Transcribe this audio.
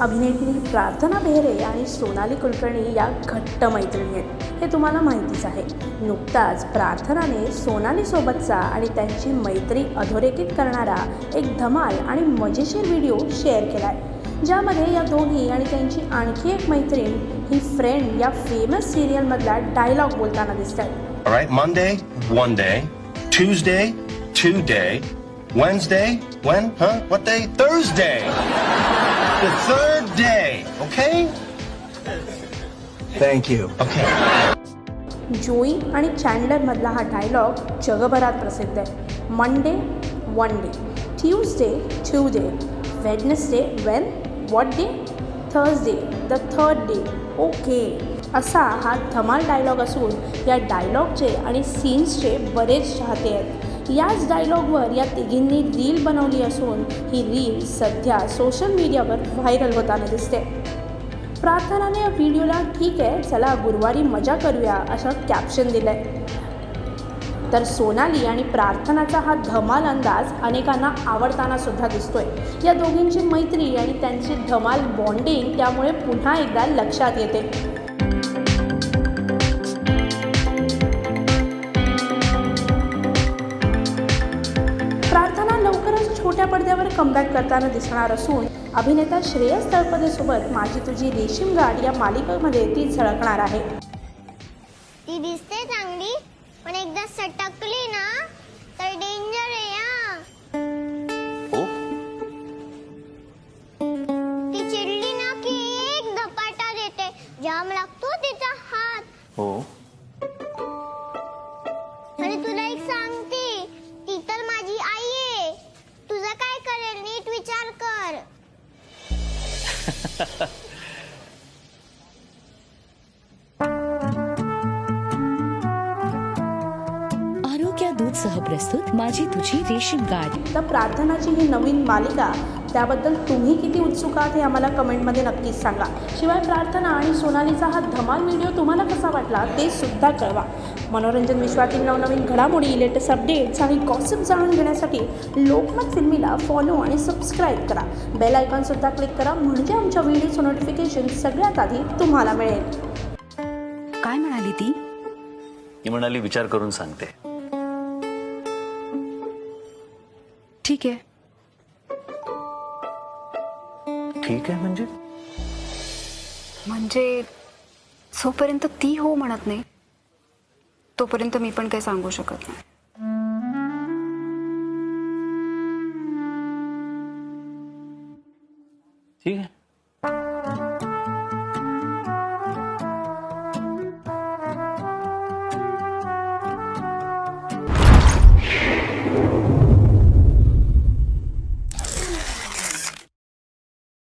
अभिनेत्री प्रार्थना बेहरे आणि सोनाली कुलकर्णी या घट्ट मैत्रिणी आहेत. हे तुम्हाला माहितीच आहे. नुकताच प्रार्थनाने सोनालीसोबतचा आणि त्यांची मैत्री अधोरेखित करणारा एक धमाल आणि मजेशीर व्हिडिओ शेअर केला आहे ज्यामध्ये या दोघी आणि त्यांची आणखी एक मैत्रीण ही फ्रेंड या फेमस सिरियलमधला डायलॉग बोलताना दिसत Wednesday, when? Huh? What day? Thursday. The third day. Okay? Thank you. Okay. जोई आणि चँडलरमधला हा डायलॉग जगभरात प्रसिद्ध आहे Monday one day Tuesday two day Wednesday when what day Thursday the third day okay असा हा धमाल डायलॉग असून या डायलॉगचे आणि सीन्सचे बरेच चाहते आहेत याच डायलॉगवर या तिघींनी रील बनवली असून ही रील सध्या सोशल मीडियावर व्हायरल होताना दिसते. प्रार्थनाने या व्हिडिओला ठीक आहे चला गुरुवारी मजा करूया असं कॅप्शन दिलं आहे तर सोनाली आणि प्रार्थनाचा हा धमाल अंदाज अनेकांना आवडताना सुद्धा दिसतोय. या दोघींची मैत्री आणि त्यांची धमाल बॉन्डिंग त्यामुळे पुन्हा एकदा लक्षात येते. पडद्यावर कमबॅक करताना दिसणार असून अभिनेता श्रेयस तळपदेसोबत माझी तुझी रेशीम गाड या मालिकेमध्ये ती झळकणार आहे. ती दिसते चांगली पण एकदा सटकली ना तर डेंजर आहे हा. Oh? ती चिडली ना की एक धपाटा देते. जाम लागतो तिचा हात. हो? दूध सह प्रस्तुत माझी तुझी रेशीम गाठ. तर प्रार्थनाची ही नवीन मालिका त्याबद्दल तुम्ही किती उत्सुक आहात हे आम्हाला कमेंटमध्ये नक्कीच सांगा. शिवाय प्रार्थना आणि सोनालीचा हा धमाल व्हिडिओ तुम्हाला कसा वाटला ते सुद्धा कळवा. मनोरंजन विश्वातील नवनवीन घडामोडी लेटेस्ट अपडेट्स आणि गॉसिप जाणून घेण्यासाठी लोकमत फिल्मीला फॉलो आणि सबस्क्राईब करा. बेल आयकॉनसुद्धा क्लिक करा म्हणजे आमच्या व्हिडिओचं नोटिफिकेशन सगळ्यात आधी तुम्हाला मिळेल. काय म्हणाली ती? ती म्हणाली विचार करून सांगते. ठीक आहे. ठीक आहे म्हणजे? म्हणजे जोपर्यंत ती हो म्हणत नाही तोपर्यंत मी पण काही सांगू शकत नाही. ठीक आहे.